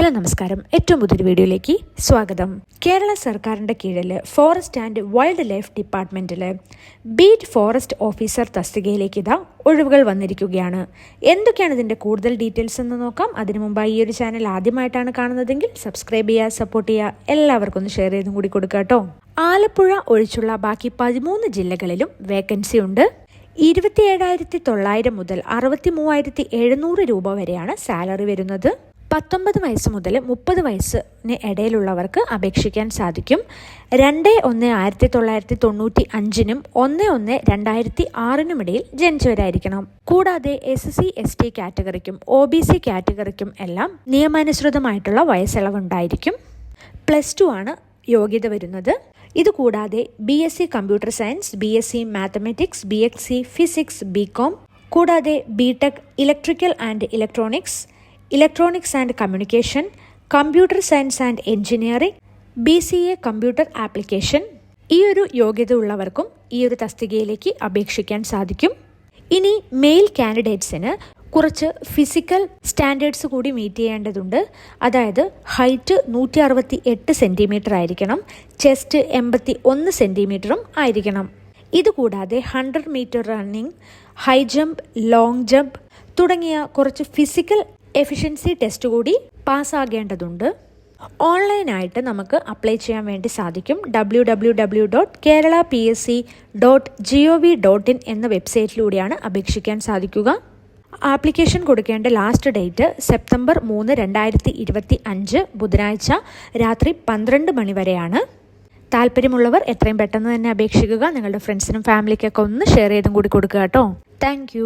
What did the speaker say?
Hello നമസ്കാരം. ഏറ്റവും പുതിയൊരു വീഡിയോയിലേക്ക് സ്വാഗതം. കേരള സർക്കാരിന്റെ കീഴിൽ ഫോറസ്റ്റ് ആൻഡ് വൈൽഡ് ലൈഫ് ഡിപ്പാർട്ട്മെന്റിൽ ബീറ്റ് ഫോറസ്റ്റ് ഓഫീസർ തസ്തികയിലേക്ക് ഇതാ ഒഴിവുകൾ വന്നിരിക്കുകയാണ്. എന്തൊക്കെയാണ് ഇതിന്റെ കൂടുതൽ ഡീറ്റെയിൽസ് എന്ന് നോക്കാം. അതിനു മുമ്പായി ഈ ഒരു ചാനൽ ആദ്യമായിട്ടാണ് കാണുന്നതെങ്കിൽ സബ്സ്ക്രൈബ് ചെയ്യുക സപ്പോർട്ട് ചെയ്യുക. എല്ലാവർക്കും ഒന്ന് ഷെയർ ചെയ്തും കൂടി കൊടുക്കുക കേട്ടോ. ആലപ്പുഴ ഒഴിച്ചുള്ള ബാക്കി പതിമൂന്ന് ജില്ലകളിലും വേക്കൻസി ഉണ്ട്. ഇരുപത്തിയേഴായിരത്തി തൊള്ളായിരം മുതൽ അറുപത്തി മൂവായിരത്തി എഴുന്നൂറ് രൂപ വരെയാണ് സാലറി വരുന്നത്. പത്തൊമ്പത് വയസ്സ് മുതൽ മുപ്പത് വയസ്സിന് ഇടയിലുള്ളവർക്ക് അപേക്ഷിക്കാൻ സാധിക്കും. രണ്ട് ഒന്ന് ആയിരത്തി തൊള്ളായിരത്തി തൊണ്ണൂറ്റി അഞ്ചിനും ഒന്ന് ഒന്ന് രണ്ടായിരത്തി ആറിനുമിടയിൽ ജനിച്ചവരായിരിക്കണം. കൂടാതെ എസ് സി എസ് ടി കാറ്റഗറിക്കും ഒ ബി സി കാറ്റഗറിക്കും എല്ലാം നിയമാനുസൃതമായിട്ടുള്ള വയസ്സിളവുണ്ടായിരിക്കും. പ്ലസ് ടു ആണ് യോഗ്യത വരുന്നത്. ഇതുകൂടാതെ B S C computer science B S C mathematics B S C physics B com കൂടാതെ B tech electrical and electronics electronics and communication computer science and engineering B C A computer application ഈ ഒരു യോഗ്യത ഉള്ളവർക്കും ഈ ഒരു തസ്തികയിലേക്ക് അപേക്ഷിക്കാൻ സാധിക്കും. ഇനി മെയിൽ കാൻഡിഡേറ്റ്സിന് കുറച്ച് ഫിസിക്കൽ സ്റ്റാൻഡേർഡ്സ് കൂടി മീറ്റ് ചെയ്യേണ്ടതുണ്ട്. അതായത് ഹൈറ്റ് നൂറ്റി അറുപത്തി എട്ട് സെന്റിമീറ്റർ ആയിരിക്കണം ചെസ്റ്റ് എൺപത്തി ഒന്ന് സെന്റിമീറ്ററും ആയിരിക്കണം. ഇതുകൂടാതെ hundred metre running high jump long jump തുടങ്ങിയ കുറച്ച് ഫിസിക്കൽ എഫിഷ്യൻസി ടെസ്റ്റ് കൂടി പാസ്സാകേണ്ടതുണ്ട്. ഓൺലൈനായിട്ട് നമുക്ക് അപ്ലൈ ചെയ്യാൻ വേണ്ടി സാധിക്കും. W W W dot Kerala P S C dot G O V dot in എന്ന വെബ്സൈറ്റിലൂടെയാണ് അപേക്ഷിക്കാൻ സാധിക്കുക. ആപ്ലിക്കേഷൻ കൊടുക്കേണ്ട ലാസ്റ്റ് ഡേറ്റ് സെപ്റ്റംബർ മൂന്ന് രണ്ടായിരത്തി ഇരുപത്തി അഞ്ച് ബുധനാഴ്ച രാത്രി പന്ത്രണ്ട് മണി വരെയാണ്. താല്പര്യമുള്ളവർ എത്രയും പെട്ടെന്ന് തന്നെ അപേക്ഷിക്കുക. നിങ്ങളുടെ ഫ്രണ്ട്സിനും ഫാമിലിക്കൊക്കെ ഒന്ന് ഷെയർ ചെയ്തും കൂടി കൊടുക്കുക കേട്ടോ. താങ്ക്